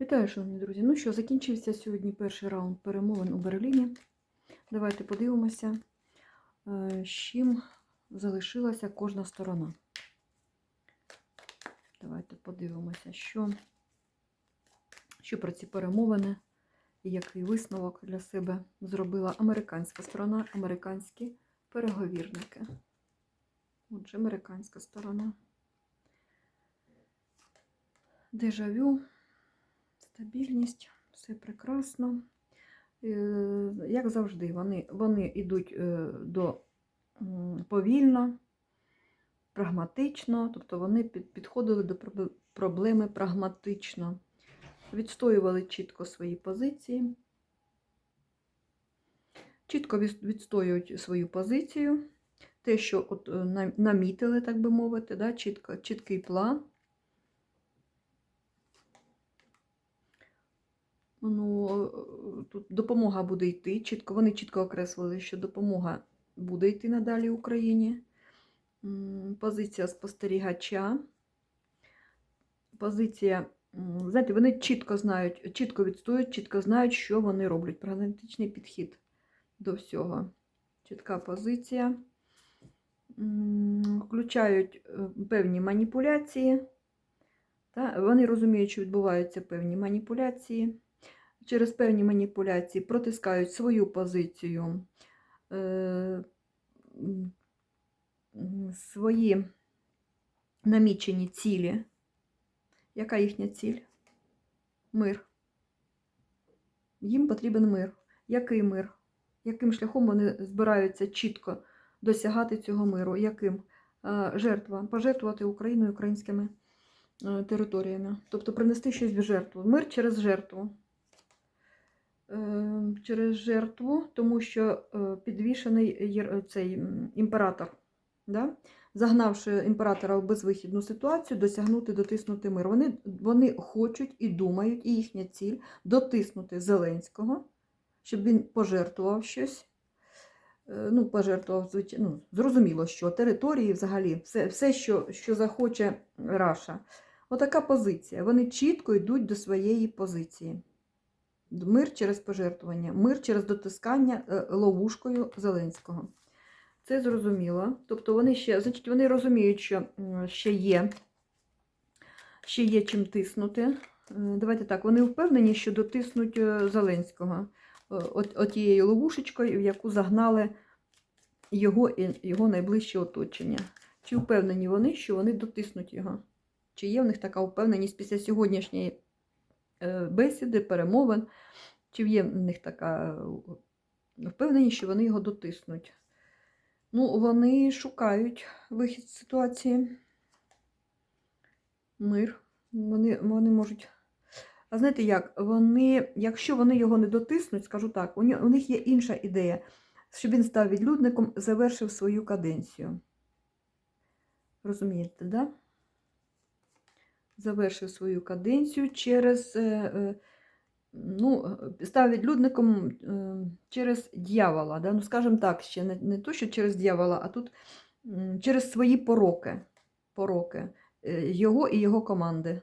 Вітаю, шановні друзі. Ну що, закінчився сьогодні перший раунд перемовин у Берліні. Давайте подивимося, е, з чим залишилася кожна сторона. Давайте подивимося, що, що про ці перемовини і який висновок для себе зробила американська сторона, американські переговірники. Отже, американська сторона. Дежавю. Стабільність, все прекрасно. Е, Як завжди, вони, вони йдуть е, до повільно, прагматично, тобто вони підходили до проблеми прагматично, відстоювали чітко свої позиції, чітко відстоюють свою позицію, те, що от, е, намітили, так би мовити, да, чітко, чіткий план. Ну, е, тут допомога буде йти. Чітко, вони чітко окреслили, що допомога буде йти надалі Україні. Позиція спостерігача. Позиція, знаєте, вони чітко знають, чітко відстоюють, чітко знають, що вони роблять. Прагматичний підхід до всього. Чітка позиція. Включають е, певні маніпуляції. Та? Вони розуміють, що відбуваються певні маніпуляції через певні маніпуляції протискають свою позицію, е, свої намічені цілі. Яка їхня ціль? Мир. Їм потрібен мир. Який мир? Яким шляхом вони збираються чітко досягати цього миру? Яким? Е, Жертва. Пожертвувати Україною українськими е, територіями. Тобто принести щось в жертву. Мир через жертву. Е, через жертву, тому що е, підвішений цей імператор, да? загнавши імператора в безвихідну ситуацію, досягнути, дотиснути мир. Вони, вони хочуть і думають, і їхня ціль дотиснути Зеленського, щоб він пожертвував щось. Е, Ну, пожертвував, ну, зрозуміло, що території взагалі, все, все що, що захоче Раша. Отака позиція. Вони чітко йдуть до своєї позиції. Мир через пожертвування, мир через дотискання е, ловушкою Зеленського. Це зрозуміло. Тобто вони ще, значить, вони розуміють, що ще є, ще є чим тиснути. Е, Давайте так, вони впевнені, що дотиснуть е, Зеленського от, отією ловушечкою, в яку загнали його його найближче оточення. Чи впевнені вони, що вони дотиснуть його? Чи є в них така впевненість після сьогоднішньої бесіди, перемовин, чи є в них така е, впевненість, що вони його дотиснуть. Ну, вони шукають вихід з ситуації. Мир. Вони, вони можуть. А знаєте як? Вони, якщо вони його не дотиснуть, скажу так, у них є інша ідея, щоб він став відлюдником, завершив свою каденцію. Розумієте, так? Да? Завершив свою каденцію через, е, е, ну, став відлюдником е, через дьявола. Да? Ну, скажімо так, ще не, не то, що через дьявола, а тут через свої пороки, пороки е, його і його команди.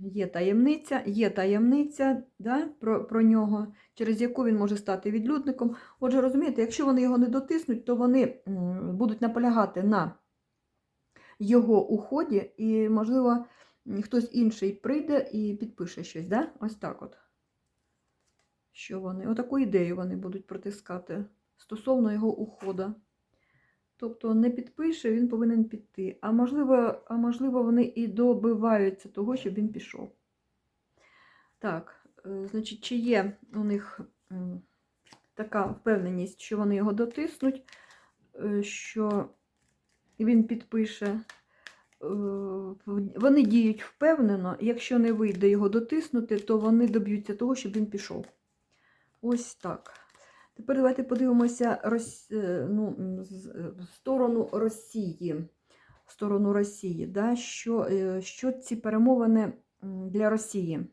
Є таємниця, є таємниця да, про, про нього, через яку він може стати відлюдником. Отже, розумієте, якщо вони його не дотиснуть, то вони будуть наполягати на його уході, і, можливо, хтось інший прийде і підпише щось. Да? Ось так от. Що вони? Отаку ідею вони будуть протискати стосовно його уходу. Тобто не підпише, він повинен піти. А можливо, а можливо, вони і добиваються того, щоб він пішов. Так, е, значить, чи є у них така впевненість, що вони його дотиснуть, е, що він підпише. Е, Вони діють впевнено, якщо не вийде його дотиснути, то вони доб'ються того, щоб він пішов. Ось так. Тепер давайте подивимося Рос... е, ну, в сторону Росії. В сторону Росії, да? що, е, що ці перемовини для Росії.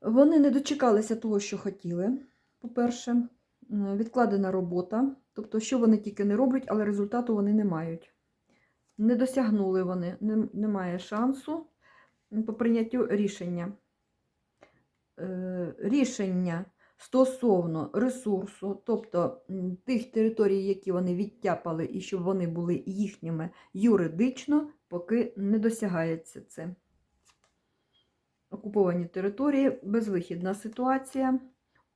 Вони не дочекалися того, що хотіли. По-перше, відкладена робота, тобто, що вони тільки не роблять, але результату вони не мають. Не досягнули вони, немає шансу по прийняттю рішення. Е, Рішення стосовно ресурсу, тобто тих територій, які вони відтяпали, і щоб вони були їхніми юридично, поки не досягається це. Окуповані території, безвихідна ситуація.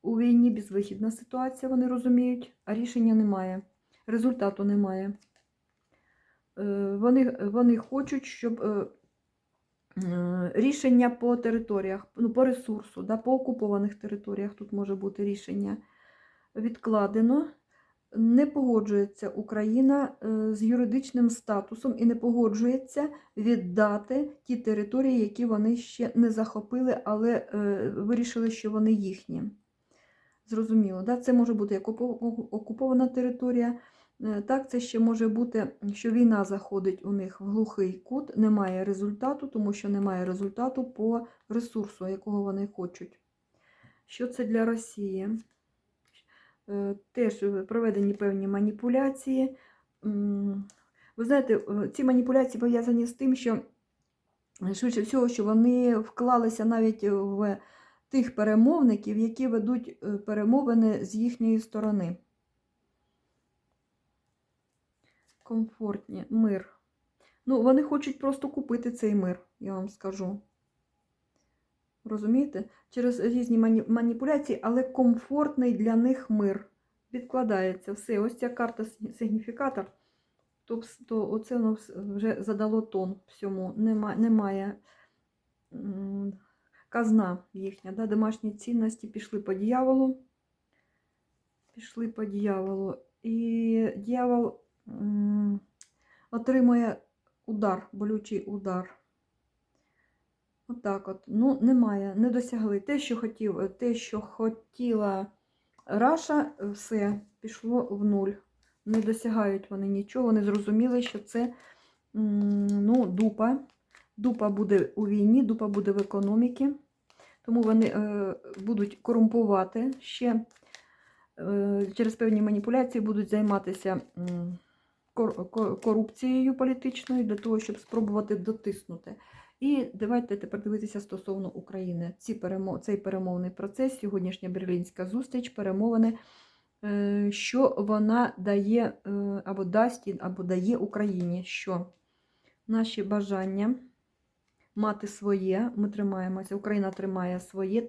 У війні безвихідна ситуація, вони розуміють, а рішення немає, результату немає. Е, Вони, вони хочуть, щоб е, е, рішення по територіях, ну, по ресурсу, да, по окупованих територіях тут може бути рішення відкладено. Не погоджується Україна з юридичним статусом і не погоджується віддати ті території, які вони ще не захопили, але вирішили, що вони їхні. Зрозуміло, да? це може бути як окупована територія. Е, Так, це ще може бути, що війна заходить у них в глухий кут, немає результату, тому що немає результату по ресурсу, якого вони хочуть. Що це для Росії? Е, Теж проведені певні маніпуляції. Ви знаєте, е, ці маніпуляції пов'язані з тим, що швидше всього, що вони вклалися навіть в тих перемовників, які ведуть е, перемовини з їхньої сторони. Комфортні, мир. Ну, вони хочуть просто купити цей мир, я вам скажу. Розумієте? Через різні мані- маніпуляції, але комфортний для них мир. Відкладається все. Ось ця карта сигні- сигніфікатор. То, вс- то оце воно вже задало тон всьому. Нема, немає м, казна їхня, да? домашні цінності пішли по дьяволу. Пішли по дьяволу. І дьявол отримує удар, болючий удар. Отак от, Ну, немає, не досягли. Те, що хотів, те, що хотіла Раша, все пішло в нуль. Не досягають вони нічого. Вони зрозуміли, що це ну, дупа. Дупа буде у війні, дупа буде в економіці. Тому вони е, будуть корумпувати ще е, через певні маніпуляції будуть займатися кор- кор- корупцією політичною для того, щоб спробувати дотиснути. І давайте тепер дивитися стосовно України. Ці перемо... Цей перемовний процес, сьогоднішня берлінська зустріч, перемовини, е, що вона дає е, або дасть, або дає Україні, що наші бажання мати своє, ми тримаємося, Україна тримає своє.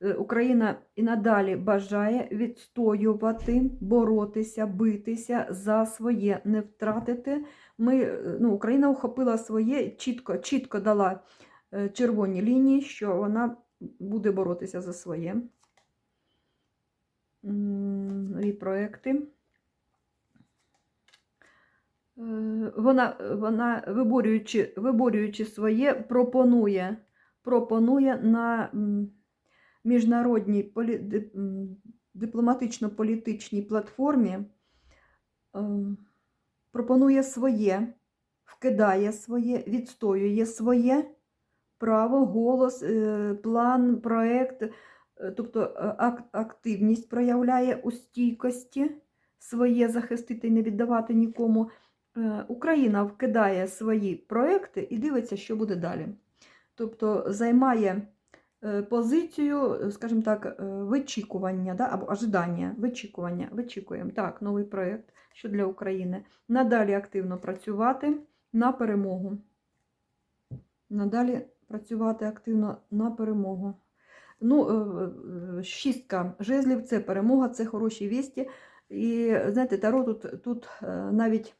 Е, Україна і надалі бажає відстоювати, боротися, битися за своє, не втратити. Ми, е, ну, Україна ухопила своє, чітко, чітко дала е, червоні лінії, що вона буде боротися за своє. Нові проекти. Е, Вона, вона виборюючи, виборюючи своє, пропонує, пропонує на міжнародній полі, дипломатично-політичній платформі ем, пропонує своє, вкидає своє, відстоює своє право, голос, е, план, проект, е, тобто е, активність проявляє у стійкості своє захистити і не віддавати нікому. Е, Україна вкидає свої проекти і дивиться, що буде далі. Тобто займає е, позицію, е, скажімо так, вичікування да, або ожидання, вичікування, вичікуємо. Так, новий проєкт, що для України. Надалі активно працювати на перемогу. Надалі працювати активно на перемогу. Ну, шістка жезлів це перемога, це хороші вісті. І знаєте, Таро тут, тут навіть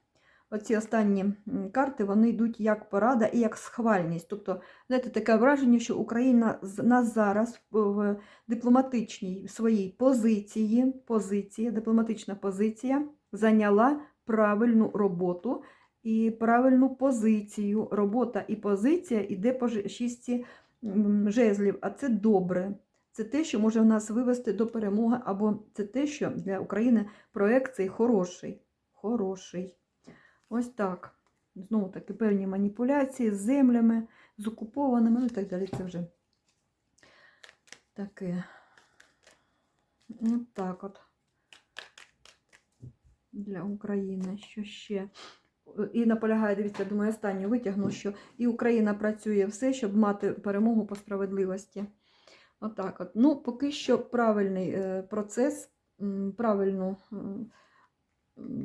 оці останні карти вони йдуть як порада і як схвальність. Тобто, знаєте, таке враження, що Україна з- нас зараз в- дипломатичній своїй позиції, позиції, дипломатична позиція зайняла правильну роботу і правильну позицію. Робота і позиція йде по м, жезлів, а це добре. Це те, що може в нас вивести до перемоги, або це те, що для України проект хороший. Хороший. Ось так. Знову таки певні маніпуляції з землями, з окупованими, ну і так далі. Це вже таке. От так от. Для України. Що ще? і наполягає, дивіться, думаю, останню витягну, що і Україна працює все, щоб мати перемогу по справедливості. Отак от. Ну, поки що правильний е, процес, правильну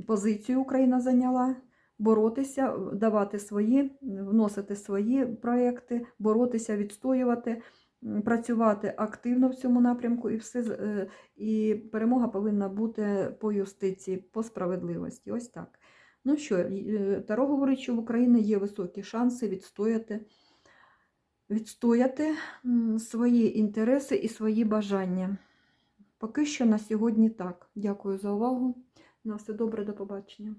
позицію Україна зайняла. Боротися, давати свої, вносити свої проекти, боротися, відстоювати, працювати активно в цьому напрямку, і все е, і перемога повинна бути по юстиції, по справедливості. Ось так. Ну що, е, Таро говорить, що в Україні є високі шанси відстояти, відстояти свої інтереси і свої бажання. Поки що на сьогодні так. Дякую за увагу. На все добре, до побачення.